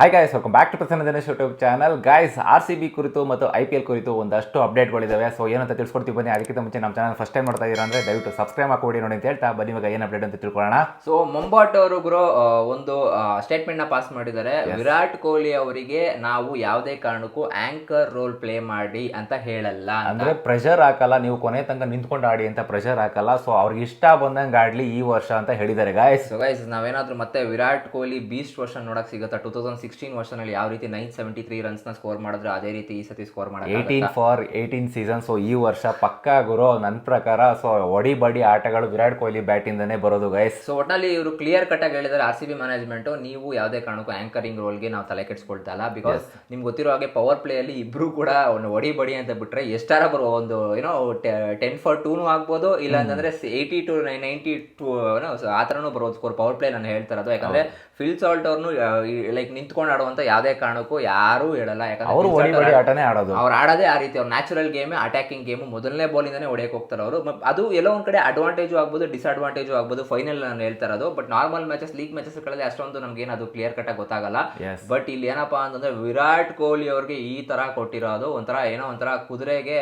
Hi guys welcome back to Prasanna Dinesh YouTube channel guys R C B ಕುರಿತು ಮತ್ತು I P L ಕುರಿತು ಒಂದಷ್ಟು ಅಪ್ಡೇಟ್ಗಳಿದ್ದಾವೆ so ಏನಂತ ತಿಳ್ಸ್ಕೊಡ್ತೀವಿ ಬನ್ನಿ. ಅದಕ್ಕಿಂತ ಮುಂಚೆ ನಮ್ಮ ಚಾನಲ್ ಫಸ್ಟ್ ಟೈಮ್ ನೋಡ್ತಾ ಇದ್ದೀರಾ ಅಂದರೆ ದಯವಿಟ್ಟು ಸಬ್ಸ್ಕ್ರೈಬ್ ಹಾಕೊಡಿ ನೋಡಿ ಅಂತ ಹೇಳ್ತಾ ಬನ್ನಿ. ಇವಾಗ ಏನು ಅಪ್ಡೇಟ್ ಅಂತ ತಿಳ್ಕೊಳ್ಳೋಣ. ಸೊ ಮುಂಬಾಟ್ ಅವರು ಗುರು ಒಂದು ಸ್ಟೇಟ್ಮೆಂಟ್ನ ನ ಪಾಸ್ ಮಾಡಿದ್ದಾರೆ. ವಿರಾಟ್ ಕೊಹ್ಲಿ ಅವರಿಗೆ ನಾವು ಯಾವುದೇ ಕಾರಣಕ್ಕೂ ಆಂಕರ್ ರೋಲ್ ಪ್ಲೇ ಮಾಡಿ ಅಂತ ಹೇಳಲ್ಲ ಅಂದರೆ ಪ್ರೆಷರ್ ಹಾಕಲ್ಲ. ನೀವು ಕೊನೆ ತನಕ ನಿಂತ್ಕೊಂಡು ಆಡಿ ಅಂತ ಪ್ರೆಷರ್ ಹಾಕಲ್ಲ. ಸೊ ಅವ್ರಿಗೆ ಇಷ್ಟ ಬಂದಂಗೆ ಆಡಲಿ ಈ ವರ್ಷ ಅಂತ ಹೇಳಿದ್ದಾರೆ ಗಾಯ್ಸ್ ಸೊ ಗೈಸ್ ನಾವೇನಾದ್ರೂ ಮತ್ತೆ ವಿರಾಟ್ ಕೊಹ್ಲಿ ಬೀಸ್ಟ್ ವರ್ಷನ್ ನೋಡಕ್ಕೆ ಸಿಗುತ್ತಾ? ಟೂ ತೌಸಂಡ್ ಸಿಕ್ಸ್ಟೀನ್ ವರ್ಷನಲ್ಲಿ ಯಾವ ರೀತಿ ನೈನ್ ಸೆವೆಂಟಿ ತ್ರೀ ರನ್ಸ್ನ ಸ್ಕೋರ್ ಮಾಡಿದ್ರೆ ಅದೇ ರೀತಿ ಈ ಸತಿ ಸ್ಕೋರ್ ಮಾಡಿ eighteen for eighteen season so ಈ ವರ್ಷ ಪಕ್ಕಾ ಗುರು ನನ್ನ ಪ್ರಕಾರ ಸೊ ಒಡಿ ಬಡಿ ಆಟಗಳು ವಿರಾಟ್ ಕೊಹ್ಲಿ ಬ್ಯಾಟಿಂದನೇ ಬರೋದು ಗೈಸ್ ಸೊ ಒಟ್ನಲ್ಲಿ ಇವರು ಕ್ಲಿಯರ್ ಕಟ್ ಆಗಿ ಹೇಳಿದ್ದಾರೆ ಆರ್ ಸಿ ಬಿ ಮ್ಯಾನೇಜ್ಮೆಂಟು ನೀವು ಯಾವುದೇ ಕಾರಣಕ್ಕೂ ಆಂಕರಿಂಗ್ ರೋಲ್ಗೆ ನಾವು ತಲೆ ಕೆಡಿಸ್ಕೊಳ್ತಾ ಇಲ್ಲ. ಬಿಕಾಸ್ ನಿಮ್ಗೆ ಗೊತ್ತಿರೋ ಹಾಗೆ ಪವರ್ ಪ್ಲೇಯಲ್ಲಿ ಇಬ್ರು ಕೂಡ ಒಂದು ಒಡಿ ಬಡಿ ಅಂತ ಬಿಟ್ರೆ ಎಷ್ಟಾರ ಬರೋ ಒಂದು ಏನೋ ಟೆನ್ ಫಾರ್ ಟೂನು ಆಗ್ಬೋದು ಇಲ್ಲ ಅಂತಂದ್ರೆ ಏಯ್ಟಿ ಟು ನೈಂಟಿ ಟು ಆ ಥರನೂ ಬರೋದು ಸ್ಕೋರ್ ಪವರ್ ಪ್ಲೇ ನಾನು ಹೇಳ್ತಾರದು ಯಾಕಂದ್ರೆ ಫಿಲ್ ಸಾಲ್ಟ್ ಅವ್ರನ್ನು ಲೈಕ್ ನಿಂತ್ಕೊಂಡು ಆಡುವಂತ ಯಾವುದೇ ಕಾರಣಕ್ಕೂ ಯಾರು ಹೇಳಲ್ಲ ಯಾಕಂದ್ರೆ ಆಟನೇ ಆಡೋದು. ಅವ್ರು ಆಡೋದೇ ಆ ರೀತಿ ಅವ್ರ ನ್ಯಾಚುರಲ್ ಗೇಮ್ ಅಟ್ಯಾಕಿಂಗ್ ಗೇಮ್ ಮೊದಲನೇ ಬಾಲಿಂದಾನೇ ಹೊಡೆಯಕ್ಕೆ ಹೋಗ್ತಾರೆ ಅವರು. ಅದು ಎಲ್ಲೋ ಒಂದ್ ಕಡೆ ಅಡ್ವಾಂಟೇಜು ಆಗ್ಬೋದು ಡಿಸ್ಅಡ್ವಾಂಟೇಜು ಆಗ್ಬೋದು ಫೈನಲ್ ನಾನು ಹೇಳ್ತಾ ಇರೋದು. ಬಟ್ ನಾರ್ಮಲ್ ಮ್ಯಾಚಸ್ ಲೀಗ್ ಮ್ಯಾಚಸ್ಗಳಲ್ಲಿ ಅಷ್ಟೊಂದು ನಮ್ಗೆ ಅದು ಕ್ಲಿಯರ್ ಕಟ್ ಆಗಿ ಗೊತ್ತಾಗಲ್ಲ. ಬಟ್ ಇಲ್ಲಿ ಏನಪ್ಪಾ ಅಂತಂದ್ರೆ ವಿರಾಟ್ ಕೊಹ್ಲಿ ಅವ್ರಿಗೆ ಈ ತರ ಕೊಟ್ಟಿರೋದು. ಒಂಥರ ಏನೋ ಒಂಥರ ಕುದುರೆಗೆ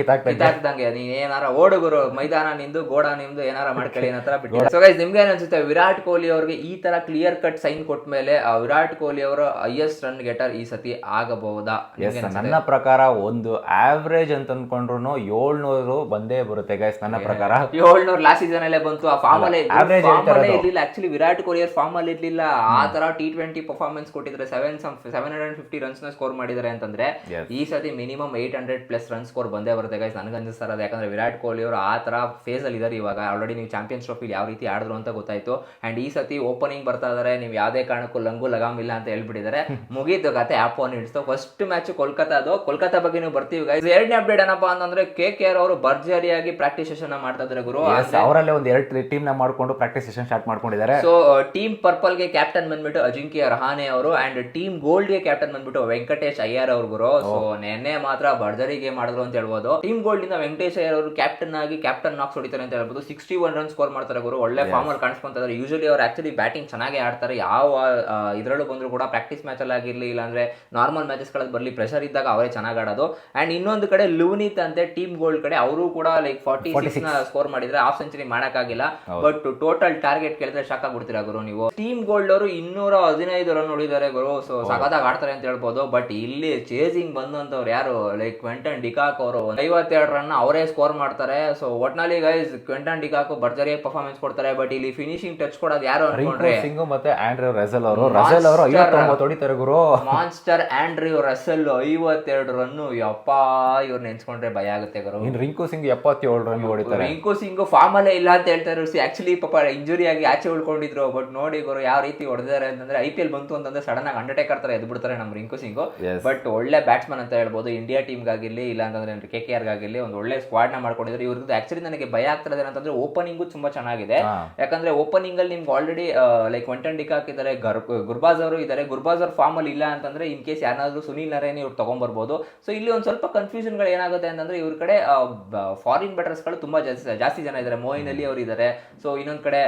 ಕಿತ್ತಾಕ್ದಂಗೆ. ನೀನ್ ಏನಾರ ಓಡುಗುರು ಮೈದಾನ ನಿಂದು ಗೋಡ ನಿಮ್ದು ಏನಾರ ಮಾಡ್ಕೊಳ್ಳಿ ಏನತ್ರ ತರ ಬಿಟ್ಟು ನಿಮ್ಗೆ ಏನ್ ಅನ್ಸುತ್ತೆ? ವಿರಾಟ್ ಕೊಹ್ಲಿ ಅವ್ರಿಗೆ ಈ ತರ ಕ್ಲಿಯರ್ ಕಟ್ ಸೈನ್ ಕೊಟ್ಟ ಮೇಲೆ ವಿರಾಟ್ ಕೊಹ್ಲಿ ಅವರ ಹೈಯೆಸ್ಟ್ ರನ್ ಗೆಟರ್ ಈ ಸತಿ ಆಗಬಹುದಾ? ಎಸ್ ನನ್ನ ಪ್ರಕಾರ ಒಂದು ಆವ್ರೇಜ್ ಅಂತ ಅಂದ್ಕೊಂಡ್ರು ಏಳ್ನೂರು ಬಂದೇ ಬರುತ್ತೆ ಗೈಸ್ ನನ್ನ ಪ್ರಕಾರ. ಏಳ್ನೂರು ಲಾಸ್ಟ್ ಸೀಸನ್ ಅಲ್ಲೇ ಬಂತು. ಆ ಫಾರ್ಮ್ ಅಲ್ಲೇ. ಇರ್ಲಿಲ್ಲ. ಆಕ್ಚುಲಿ ವಿರಾಟ್ ಕೊಹ್ಲಿ ಅವ್ರ ಫಾರ್ಮ್ ಅಲ್ಲಿ ಇರ್ಲಿಲ್ಲ. ಆ ತರ ಟಿ ಟ್ವೆಂಟಿ ಪರ್ಫಾರ್ಮೆನ್ಸ್ ಕೊಟ್ಟಿದ್ರೆ ಸೆವೆನ್ ಸೆವೆನ್ ಹಂಡ್ರೆಡ್ ಫಿಫ್ಟಿ ರನ್ಸ್ನ ಸ್ಕೋರ್ ಮಾಡಿದ್ದಾರೆ ಅಂತಂದ್ರೆ. ಈ ಸತಿ minimum eight hundred plus run score ಬಂದೇ ಬರುತ್ತೆ ಗೈಸ್ ನನಗೆ ಅನ್ನಿಸ್ತಾರ ಯಾಕಂದ್ರೆ ವಿರಾಟ್ ಕೊಹ್ಲಿ ಅವರು ಆ ತರ ಫೇಸ್ ಅಲ್ಲಿ ಇದಾರೆ ಇವಾಗ. ಆಲ್ರೆಡಿ ನೀವು ಚಾಂಪಿಯನ್ಸ್ ಟ್ರೋಫಿ ಯಾವ ರೀತಿ ಆಡಿದ್ರು ಅಂತ ಗೊತ್ತಾಯ್ತು. ಅಂಡ್ ಈ ಸತಿ ಓಪನಿಂಗ್ ಬರ್ತಾ ಇದಾರೆ. ನೀವು ಯಾವುದೇ ಕಾರಣಕ್ಕೂ ಲಂಗು ಲಗಾಮ್ ಇಲ್ಲ ಅಂತ ಹೇಳ್ಬಿಟ್ಟಿದ್ದಾರೆ. ಮುಗೀತು ಕತೆ ಆಪ್ ಒನ್ ಹಿಡಿಸ್ತು ಫಸ್ಟ್ ಮ್ಯಾಚ್ ಕೋಲ್ಕತಾ ಅದು. ಕೋಲ್ಕತಾ ಬಗ್ಗೆ ನೀವು ಬರ್ತೀವಿ ಗೈಸ್ ಎರಡನೇ ಅಪ್ಡೇಟ್ ಏನಪ್ಪಾ ಅಂತಂದ್ರೆ ಕೆ ಕೆ ಆರ್ ಅವರು ಭರ್ಜರಿಯಾಗಿ ಪ್ರಾಕ್ಟೀಸ್ ಸೆಷನ್ ಮಾಡ್ತಾ ಇದ್ದಾರೆ ಗುರು. ಅವರಲ್ಲೇ ಒಂದು ಎರಡು ಟೀಮ್ನ ಮಾಡ್ಕೊಂಡು ಪ್ರಾಕ್ಟೀಸ್ ಸೆಷನ್ ಸ್ಟಾರ್ಟ್ ಮಾಡ್ಕೊಂಡಿದ್ದಾರೆ. ಸೊ ಟೀಮ್ ಪರ್ಪಲ್ಗೆ ಕ್ಯಾಪ್ಟನ್ ಬಂದ್ಬಿಟ್ಟು ಅಜಿಂಕ್ಯ ರಹಾನೆ ಅವರು ಅಂಡ್ ಟೀಮ್ ಗೋಲ್ಡ್ಗೆ ಕ್ಯಾಪ್ಟನ್ ಬಂದ್ಬಿಟ್ಟು ವೆಂಕಟೇಶ್ ಅಯ್ಯರ್ ಅವ್ರ ಗುರು. ಸೊ ನೆನ್ನೆ ಮಾತ್ರ ಭರ್ಜರಿ ಗೇಮ್ ಮಾಡಿದ್ರು ಅಂತ ಹೇಳ್ಬೋದು. ಟೀಮ್ ಗೋಲ್ಡ್ ಇಂದ ವೆಂಕಟೇಶ್ ಅಯ್ಯರ್ ಅವರು ಕ್ಯಾಪ್ಟನ್ ಆಗಿ ಕ್ಯಾಪ್ಟನ್ ನಾಕ್ಸ್ ಹೊಡಿತಾರೆ ಅಂತ ಹೇಳ್ಬೋದು. ಸಿಕ್ಸ್ಟಿ ಒನ್ ರನ್ ಸ್ಕೋರ್ ಮಾಡ್ತಾರೆ ಗುರು. ಒಳ್ಳೆ ಫಾರ್ಮ್ ಅಲ್ಲಿ ಕಾಣಿಸ್ಕೊಂತ ಇದಾರೆ ಯೂಶಲಿ ಅವ್ರು ಆಕ್ಚುಲಿ ಬ್ಯಾಟಿಂಗ್ ಚೆನ್ನಾಗಿ ಆಡ್ತಾರೆ. ಯಾವ ಇದ್ರಲ್ಲೂ ಬಂದ್ರು ಕೂಡ ಪ್ರಾಕ್ಟೀಸ್ ಮ್ಯಾಚ್ ಅಲ್ಲಿ ಆಗಿರ್ಲಿ ಇಲ್ಲಾಂದ್ರೆ ನಾರ್ಮಲ್ ಮ್ಯಾಚಸ್ ಬರಲಿ ಬರ್ಲಿ ಪ್ರೆಷರ್ ಇದ್ದಾಗ ಅವರೇ ಚೆನ್ನಾಗಿ ಆಡೋದು. ಅಂಡ್ ಇನ್ನೊಂದು ಕಡೆ ಲೂನಿತ್ ಅಂತೆ ಟೀಮ್ ಗೋಲ್ಡ್ ಕಡೆ ಅವರು ಕೂಡ ಲೈಕ್ ಫಾರ್ಟಿ ಸಿಕ್ಸ್ನ ನ ಸ್ಕೋರ್ ಮಾಡಿದ್ರೆ ಹಾಫ್ ಸೆಂಚುರಿ ಮಾಡೋಕ್ಕಾಗಿಲ್ಲ. ಬಟ್ ಟೋಟಲ್ ಟಾರ್ಗೆಟ್ ಕೇಳಿದ್ರೆ ಶಾಕ್ ಆಗ್ಬಿಡ್ತೀರಾ ಗುರು ನೀವು? ಟೀಮ್ ಗೋಲ್ಡ್ ಅವರು ಇನ್ನೂರ ಹದಿನೈದು ರನ್ ಉಳಿದಾರೆ ಗುರು. ಸೊ ಸಖತ್ತಾಗಿ ಆಡ್ತಾರೆ ಅಂತ ಹೇಳ್ಬೋದು. ಬಟ್ ಇಲ್ಲಿ ಚೇಸಿಂಗ್ ಬಂದಂಥವ್ರು ಯಾರು? ಲೈಕ್ ಕ್ವೆಂಟನ್ ಡಿಕಾಕ್ ಅವರು. ಐವತ್ತೆರಡು ರನ್ ಅವರೇ ಸ್ಕೋರ್ ಮಾಡ್ತಾರೆ. ಸೊ ಒಟ್ನಲ್ಲಿ ಗೈಸ್ ಕ್ವೆಂಟನ್ ಡಿಕಾಕ್ ಭರ್ಜರಿಯಾಗಿ ಪರ್ಫಾರ್ಮೆನ್ಸ್ ಕೊಡ್ತಾರೆ. ಬಟ್ ಇಲ್ಲಿ ಫಿನಿಶಿಂಗ್ ಟಚ್ ಕೊಡೋದು ಯಾರು ಅನ್ಕೊಂಡ್ರೆ ಸಿಂಗ್ ಮತ್ತೆ ಆಂಡ್ರೂ ರೆಸಲ್ ಅವರು. ರೆಸಲ್ ಅವರು ಐವತ್ತೊಂಬತ್ತು ಹೊಡಿತಾರೆ ಗುರು. ಮಾನ್ಸ್ಟರ್ ಆಂಡ್ರಿಯೋ ರಸಲ್ ಐವತ್ತೆರಡು ರನ್ನು ಯಪ್ಪ ಇವ್ರು ನೆನ್ಸ್ಕೊಂಡ್ರೆ ಭಯ ಆಗುತ್ತೆ ಗುರು. ಇನ್ ರಿಂಕು ಸಿಂಗ್ ಎಪ್ಪತ್ತೇಳು ರನ್ ಹೊಡಿತಾರೆ. ರಿಂಕು ಸಿಂಗ್ ಫಾರ್ಮ್ ಅಲ್ಲೇ ಇಲ್ಲ ಅಂತ ಹೇಳ್ತಾರೆ ಆಕ್ಚುಲಿ ಪಾಪ ಇಂಜುರಿ ಆಗಿ ಆಚೆ ಉಳ್ಕೊಂಡಿದ್ರು ಬಟ್ ನೋಡಿ ಗುರು ಯಾವ ರೀತಿ ಹೊಡೆದಾರೆ ಅಂತಂದ್ರೆ ಐ ಪಿ ಎಲ್ ಬಂತು ಅಂತಂದ್ರೆ ಸಡನ್ ಆಗಿ ಅಂಡರ್ಟೇಕ್ ತರ ಎದ್ದು ಬಿಡ್ತಾರೆ ನಮ್ಮ ರಿಂಕು ಸಿಂಗ್. ಬಟ್ ಒಳ್ಳೆ ಬ್ಯಾಟ್ಸ್ಮನ್ ಅಂತ ಹೇಳ್ಬೋದು. ಇಂಡಿಯಾ ಟೀಮ್ಗಾಗಿರ್ಲಿ ಇಲ್ಲ ಅಂತಂದ್ರೆ ಕೆ ಕೆ ಆರ್ಗಾಗಿರ್ಲಿ ಒಂದು ಒಳ್ಳೆ ಸ್ಕ್ವಾಡ್ನ ಮಾಡ್ಕೊಂಡಿದ್ರು. ಇವ್ರದ್ದು ಆಕ್ಚುಲಿ ನನಗೆ ಭಯ ಆಗ್ತಿರೋದು ಅಂತಂದ್ರೆ ಓಪನಿಂಗು ತುಂಬಾ ಚೆನ್ನಾಗಿದೆ. ಯಾಕಂದ್ರೆ ಓಪನಿಂಗ್ ಅಲ್ಲಿ ನಿಮ್ಗೆ ಆಲ್ರೆಡಿ ಲೈಕ್ ವಂಟನ್ ಡಿಕ್ ಹಾಕಿದ್ದಾರೆ ಗರ್ ಗುರ್ಬಾಜ್ ಅವರು ಇದ್ದಾರೆ. ಗುರ್ಬಾಜ್ ಅವ್ರ ಫಾರ್ಮ್ ಅಲ್ಲಿ ಇಲ್ಲ ಅಂತಂದ್ರೆ ಇನ್ ಕೇಸ್ ಯಾರಾದ್ರೂ ಸುನೀಲ್ ನರೇನ್ ಇವ್ರು ತಗೊಂಡ್ಬರ್ಬೋದು ಸೊ ಇಲ್ಲಿ ಒಂದ್ ಸ್ವಲ್ಪ ಕನ್ಫ್ಯೂಷನ್ಗಳು ಏನಾಗುತ್ತೆ ಅಂತಂದ್ರೆ ಇವ್ರ ಕಡೆ ಫಾರಿನ್ ಬ್ಯಾಟರ್ಸ್ಗಳು ತುಂಬಾ ಜಾಸ್ತಿ ಜಾಸ್ತಿ ಜನ ಇದ್ದಾರೆ. ಮೋಯಿನ್ ಅಲ್ಲಿ ಅವರು ಇದ್ದಾರೆ ಸೊ ಇನ್ನೊಂದ್ ಕಡೆ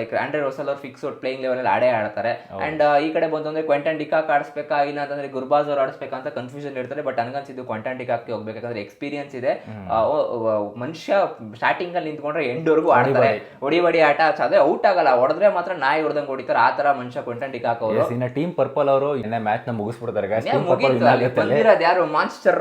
ಲೈಕ್ ಆಂಡ್ರೆ ರೋಸಲ್ ಅವ್ರು ಫಿಕ್ಸ್ ಪ್ಲೇಯಿಂಗ್ ಲೆವೆಲ್ ಅಲ್ಲಿ ಆಡೇ ಆಡ್ತಾರೆ. ಅಂಡ್ ಈ ಕಡೆ ಬಂತಂದ್ರೆ ಕ್ವೆಂಟನ್ ಡಿಕಾಕ್ ಆಡಿಸ್ಬೇಕಾ ಇಲ್ಲ ಅಂತಂದ್ರೆ ಗುರ್ಬಾಜ್ ಅವ್ರು ಆಡಿಸ್ಬೇಕಾ ಅಂತ ಕನ್ಫ್ಯೂಷನ್ ಇರ್ತಾರೆ ಬಟ್ ಅನ್ಗನ್ಸಿದ್ದು ಕ್ವೆಂಟನ್ ಡಿಕಾಕ್ಗೆ ಹೋಗ್ಬೇಕು. ಯಾಕಂದ್ರೆ ಎಕ್ಸ್ಪೀರಿಯನ್ಸ್ ಇದೆ. ಮನುಷ್ಯ ಸ್ಟಾರ್ಟಿಂಗ್ ಅಲ್ಲಿ ನಿಂತ್ಕೊಂಡ್ರೆ ಎಂಡ್ವರೆಗೂ ಆಡ್ತಾರೆ. ಹೊಡಿ. ಹೊಡಿ ಆಟ ಅದೇ ಔಟ್ ಆಗಲ್ಲ. ಹೊಡೆದ್ರೆ ಮಾತ್ರ ನಾಯಿ ಹೊಡೆದಂಗೆ ಹೊಡಿತಾರೆ. ಆ ತರ ಮನುಷ್ಯ ಕ್ವೆಂಟನ್ ಡಿಕಾಕ್ ಅವರು. ಟೀಮ್ ಪರ್ಪಲ್ ಅವರು ಇನ್ನೇ ಮ್ಯಾಚ್ನ ಮುಗಿಸ್ಬಿಡ್ತಾರೆ guys. ಟೀಮ್ ಪರ್ಪಲ್ ಮುಗೀತು. ವಿನ್ ಆಗುತ್ತೆ ಅಲ್ಲಿ. ಬಂದಿರೋದು ಯಾರು? ಮಾನ್ಸ್ಟರ್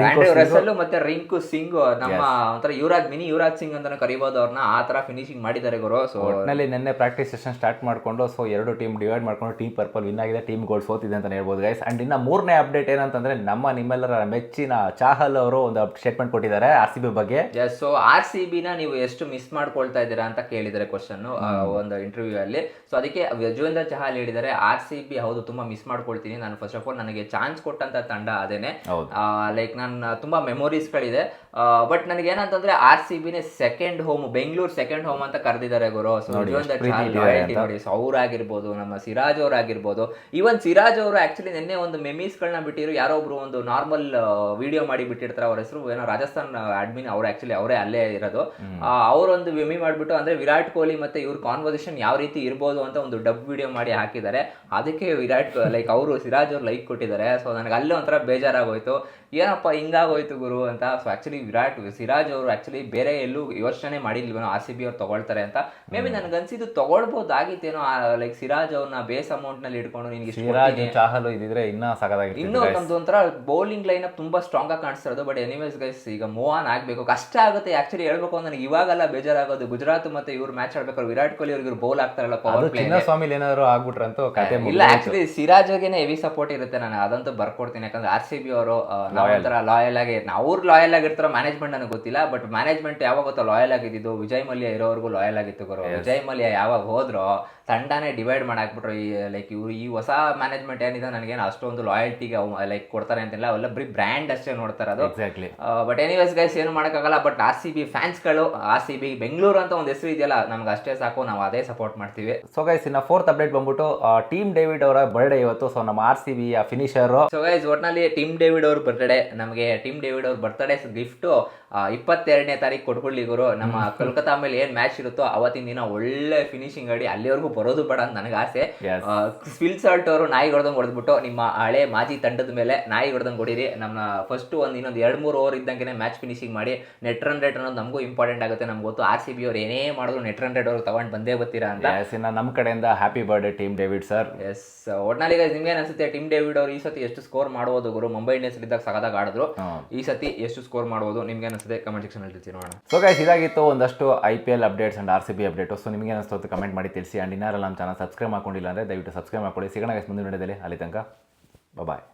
ರಿಂಕು ರಸಲ್ ಮತ್ತೆ ರಿಂಕು ಸಿಂಗ್ ನಮ್ಮ ಒಂಥರ ಯುವರಾಜ್ ಮಿನಿ ಯುವರಾಜ್ ಸಿಂಗ್ ಅಂತಾನೆ ಕರಿಬಹುದು ಅವ್ರನ್ನ ಆ ತರ ಫಿನಿಶಿಂಗ್ ಮಾಡಿದ್ದಾರೆ ಗುರು. ಸೊ ಒಟ್ನಲ್ಲಿ ನಿನ್ನೆ ಪ್ರಾಕ್ಟೀಸ್ ಸೆಷನ್ ಸ್ಟಾರ್ಟ್ ಮಾಡ್ಕೊಂಡು ಸೊ ಎರಡು ಟೀಮ್ ಡಿವೈಡ್ ಮಾಡ್ಕೊಂಡು ಟೀಮ್ ಪರ್ಪಲ್ ವಿನ್ ಆಗಿದೆ ಟೀಮ್ ಗೋಲ್ಡ್ ಸೋತಿದೆ ಅಂತ ಹೇಳ್ಬೋದು ಗೈಸ್ ಅಂಡ್ ಇನ್ನ ಮೂರನೇ ಅಪ್ಡೇಟ್ ಏನಂತಂದ್ರೆ ನಮ್ಮ ನಿಮ್ಮೆಲ್ಲರ ಮೆಚ್ಚಿನ ಚಾಹಲ್ ಅವರು ಒಂದು ಸ್ಟೇಟ್ಮೆಂಟ್ ಕೊಟ್ಟಿದ್ದಾರೆ ಆರ್ ಸಿ ಬಿ ಬಗ್ಗೆ. ಸೊ ಆರ್ ಸಿ ನ ನೀವು ಎಷ್ಟು ಮಿಸ್ ಮಾಡ್ಕೊಳ್ತಾ ಇದ್ದೀರಾ ಅಂತ ಕೇಳಿದರೆ ಕ್ವಶನ್ ಒಂದು ಇಂಟರ್ವ್ಯೂ ಅಲ್ಲಿ. ಸೊ ಅದಕ್ಕೆ ಯಜುವೇಂದ್ರ ಚಹಲ್ ಹೇಳಿದ್ದಾರೆ ಆರ್ ಸಿ ಬಿ ಹೌದು ತುಂಬಾ ಮಿಸ್ ಮಾಡ್ಕೊಳ್ತೀನಿ. ನಾನು ಫಸ್ಟ್ ಆಫ್ ಆಲ್ ನನಗೆ ಚಾನ್ಸ್ ಕೊಟ್ಟಂತ ತಂಡ ಅದೇನೆ. ಲೈಕ್ ನನ್ನ ತುಂಬಾ ಮೆಮೊರೀಸ್ಗಳಿದೆ ಬಟ್ ನನಗೆ ಏನಂತಂದ್ರೆ R C ಬಿನೇ second home Bengaluru second home ಅಂತ ಕರೆದಿದ್ದಾರೆ ಗುರು. ಸೊ ಆಗಿರ್ಬೋದು ನೋಡಿ ಸೊ ಅವ್ರಾಗಿರ್ಬೋದು ನಮ್ಮ ಸಿರಾಜ್ ಅವ್ರಾಗಿರ್ಬೋದು ಈವನ್ ಸಿರಾಜ್ ಅವರು ಆಕ್ಚುಲಿ ನಿನ್ನೆ ಒಂದು ಮೆಮೀಸ್ ಗಳನ್ನ ಬಿಟ್ಟಿರು ಯಾರೋ ಒಬ್ರು ಒಂದು ನಾರ್ಮಲ್ ವಿಡಿಯೋ ಮಾಡಿ ಬಿಟ್ಟಿರ್ತಾರೆ. ಅವ್ರ ಹೆಸರು ಏನೋ ರಾಜಸ್ಥಾನ್ ಅಡ್ಮಿನ್ ಅವ್ರು ಆಕ್ಚುಲಿ ಅವರೇ ಅಲ್ಲೇ ಇರೋದು. ಅವರೊಂದು ವಿಮಿ ಮಾಡ್ಬಿಟ್ಟು ಅಂದ್ರೆ ವಿರಾಟ್ ಕೊಹ್ಲಿ ಮತ್ತೆ ಇವ್ರ ಕಾನ್ವರ್ಸೇಷನ್ ಯಾವ ರೀತಿ ಇರ್ಬೋದು ಅಂತ ಒಂದು ಡಬ್ ವಿಡಿಯೋ ಮಾಡಿ ಹಾಕಿದ್ದಾರೆ. ಅದಕ್ಕೆ ವಿರಾಟ್ ಲೈಕ್ ಅವರು ಸಿರಾಜ್ ಅವ್ರು ಲೈಕ್ ಕೊಟ್ಟಿದ್ದಾರೆ. ಸೊ ನನಗೆ ಅಲ್ಲೇ ಒಂಥರ ಬೇಜಾರಾಗೋಯ್ತು. ಏನಪ್ಪ ಹಿಂಗಾಗೋಯ್ತು ಗುರು ಅಂತ. ಸೊ ಆಕ್ಚುಲಿ ವಿರಾಟ್ ಸಿರಾಜ್ ಅವರು ಆಕ್ಚುಲಿ ಬೇರೆ ಎಲ್ಲೂ ಯೋಚನೆ ಮಾಡಿಲ್ವೇನೋ ಆರ್ ಸಿ ಬಿ ಅವ್ರು ತೊಗೊಳ್ತಾರೆ ಅಂತ. ಮೇ ಬಿ ನನಗೆ ಅನ್ಸಿದ್ದು ತೊಗೊಳ್ಬೋದಾಗಿತ್ತೇನೋ ಲೈಕ್ ಸಿರಾಜ್ ಅವ್ರನ್ನ ಬೇಸ್ ಅಮೌಂಟ್ನಲ್ಲಿ ಇಟ್ಕೊಂಡು ನಿನಗೆ ಇಷ್ಟು ಸಿರಾಜ್ ಚಾಹಲು ಇದ್ದಿದ್ರೆ ಇನ್ನೂ ಸಾಕಾಗಿ ಇನ್ನೂ ನಮ್ದು ಒಂಥರ ಬೌಲಿಂಗ್ ಲೈನ್ ಅಪ್ ತುಂಬಾ ಸ್ಟ್ರಾಂಗ್ ಆಗಿ ಕಾಣಿಸ್ತಿರೋದು ಬಟ್ ಎನಿವೇಸ್ ಗೈಸ್ ಈಗ ಮೂವ್ ಆನ್ ಆಗ್ಬೇಕು. ಕಷ್ಟ ಆಗುತ್ತೆ. ಆಕ್ಚುಲಿ ಹೇಳ್ಬೇಕು ಅಂದ್ರೆ ನನಗೆ ಇವಾಗೆಲ್ಲ ಬೇಜಾರಾಗೋದು. ಗುಜರಾತ್ ಮತ್ತೆ ಇವ್ರು ಮ್ಯಾಚ್ ಆಡ್ಬೇಕಾದ್ರೆ ವಿರಾಟ್ ಕೊಹ್ಲಿ ಅವ್ರಿಗೆ ಬೌಲ್ ಆಗ್ತಾರಲ್ಲ ಪವರ್ ಏನಾದರೂ ಏನಾದ್ರು ಆಗ್ಬಿಟ್ರಂತೂ ಕತೆ ಇಲ್ಲ ಆಕ್ಚುಲಿ ಸಿರಾಜ್ಗೆನೆ ಹೆವಿ ಸಪೋರ್ಟ್ ಇರುತ್ತೆ ನಾನು ಅದಂತೂ ಬರ್ಕೊಡ್ತೀನಿ. ಯಾಕಂದ್ರೆ ಆರ್ ಸಿ ಬಿ ಅವರು ನಾವಂತರ ಲಾಯಲ್ ಆಗಿ ಅವ್ರು ಲಾಯಲ್ ಆಗಿರ್ತಾರ ಮ್ಯಾನೇಜ್ಮೆಂಟ್ ನನಗೆ ಗೊತ್ತಿಲ್ಲ ಬಟ್ ಮ್ಯಾನೇಜ್ಮೆಂಟ್ ಯಾವಾಗ ಗೊತ್ತಾ ಲಾಯಲ್ ಆಗಿದ್ದು ವಿಜಯ್ ಮಲ್ಯ ಇರೋವರೆಗೂ ಲಾಯಲ್ ಆಗಿತ್ತು ಗುರು. ವಿಜಯ್ ಮಲ್ಯ ಯಾವಾಗ ಹೋದ್ರು ತಂಡನೇ ಡಿವೈಡ್ ಮಾಡಾಕ್ಬಿಟ್ರು ಈ ಲೈಕ್ ಇವ್ರು ಈ ಹೊಸ ಮ್ಯಾನೇಜ್ಮೆಂಟ್ ಏನಿದೆ ನನಗೇನು ಅಷ್ಟೊಂದು ಲಾಯಲ್ಟಿಗೆ ಲೈಕ್ ಕೊಡ್ತಾರೆ ಅಂತಿಲ್ಲ. ಅವೆಲ್ಲ ಬರೀ ಬ್ರ್ಯಾಂಡ್ ಅಷ್ಟೇ ನೋಡ್ತಾರೆ ಅದು. ಎಕ್ಸಾಕ್ಟ್ಲಿ ಬಟ್ ಎನಿವೇಸ್ ಗೈಸ್ ಏನು ಮಾಡೋಕ್ಕಾಗಲ್ಲ ಬಟ್ ಆರ್ ಸಿ ಬಿ ಫ್ಯಾನ್ಸ್ಗಳು ಆರ್ ಸಿ ಬಿ ಬೆಂಗಳೂರು ಅಂತ ಒಂದು ಹೆಸರು ಇದೆಯಲ್ಲ ನಮ್ಗೆ ಅಷ್ಟೇ ಸಾಕು ನಾವು ಅದೇ ಸಪೋರ್ಟ್ ಮಾಡ್ತೀವಿ. ಸೊ ಗೈಸ್ ಇನ್ನು ಫೋರ್ತ್ ಅಪ್ಡೇಟ್ ಬಂದ್ಬಿಟ್ಟು ಟೀಮ್ ಡೇವಿಡ್ ಅವರ ಬರ್ಡೇ ಇವತ್ತು. ಸೊ ನಮ್ಮ R C B finisher so guys ಒಟ್ನಲ್ಲಿ ಟೀಮ್ ಡೇವಿಡ್ ಅವ್ರ ಬರ್ತ್ಡೇ ನಮಗೆ ಟೀಮ್ ಡೇವಿಡ್ ಅವ್ರ ಬರ್ತ್ಡೇ ಗಿಫ್ಟ್ ಇಪ್ಪತ್ತೆರಡನೇ ತಾರೀಕು ಕೊಟ್ಕೊಳ್ಳಿ ಗುರು. ನಮ್ಮ ಕೋಲ್ಕತ್ತಾ ಮೇಲೆ ಏನ್ ಮ್ಯಾಚ್ ಇರುತ್ತೋ ಅವತ್ತಿನ ದಿನ ಒಳ್ಳೆ ಫಿನಿಶಿಂಗ್ ಆಡಿ ಅಲ್ಲಿವರೆಗೂ ಬರೋದು ಬೇಡ ಅಂತ ನನಗೆ ಆಸೆ. ಸ್ವಿಲ್ ಸಾಲ್ಟ್ ಅವರು ನಾಯಿ ಹೊಡೆದಂಗೆ ಹೊಡೆದ್ಬಿಟ್ಟು ನಿಮ್ಮ ಹಳೆ ಮಾಜಿ ತಂಡದ ಮೇಲೆ ನಾಯಿ ಹೊಡೆದಂಗೆ ಹೊಡೀರಿ. ನಮ್ಮ ಫಸ್ಟ್ ಒಂದು ಇನ್ನೊಂದು ಎರಡು ಮೂರು ಓವರ್ ಇದ್ದಂಗೆ ಮ್ಯಾಚ್ ಫಿನಿಶಿಂಗ್ ಮಾಡಿ ನೆಟ್ ರನ್ ರೇಟ್ ಅನ್ನೋದು ನಮಗೂ ಇಂಪಾರ್ಟೆಂಟ್ ಆಗುತ್ತೆ. ನಮ್ಗೆ ಗೊತ್ತು ಆರ್ ಸಿ ಬಿ ಅವ್ರು ಏನೇ ಮಾಡಿದ್ರು ನೆಟ್ ರನ್ ರೇಟ್ ಅವ್ರು ತಗೊಂಡು ಬಂದೇ ಬರ್ತೀರಾ ಅಂತ. ನಮ್ಮ ಕಡೆಯಿಂದ happy birthday Tim David sir yes ಒಟ್ನಲ್ಲಿ ನಿಮ್ಗೆ ಅನ್ಸುತ್ತೆ ಟಿಮ್ ಡೇವಿಡ್ ಅವರು ಈ ಸತಿ ಎಷ್ಟು ಸ್ಕೋರ್ ಮಾಡಬಹುದು ಗುರು? ಮುಂಬೈ ಇಂಡಿಯನ್ಸ್ ಇದ್ದಾಗ ಸಗದಾಗ ಆಡಿದ್ರು. ಈ ಸತಿ ಎಷ್ಟು ಸ್ಕೋರ್ ಮಾಡಬಹುದು ನಿಮ್ಗೆ ಅನ್ಸುತ್ತೆ ಕಮೆಂಟ್ ಸೆಕ್ಷನ್ ಅಲ್ಲಿ ತಿಳಿಸಿ ನೋಡೋಣ. ಸೊ ಗೈಸ್ ಇದಾಗಿತ್ತು ಒಂದಷ್ಟು I P L updates and R C B update so ನಿಮಗೆ ಅನಿಸ್ತು ಕಮೆಂಟ್ ಮಾಡಿ ತಿಳಿಸಿ. ಅಂಡ್ ಇನ್ನಾರಲ್ಲ ನಮ್ಮ ಚಾನಲ್ ಸಬ್ಸ್ಕ್ರೈಬ್ ಮಾಡ್ಕೊಂಡಿಲ್ಲ ಅಂದರೆ ದಯವಿಟ್ಟು ಸಬ್ಸ್ಕ್ರೈಬ್ ಮಾಡ್ಕೊಳ್ಳಿ. ಸಿಗೋಣ ಗೈಸ್ ಮುಂದಿನ ವಿಡಿಯೋದಲ್ಲಿ. ಅಲ್ಲಿ ತನಕ ಬಾಯ್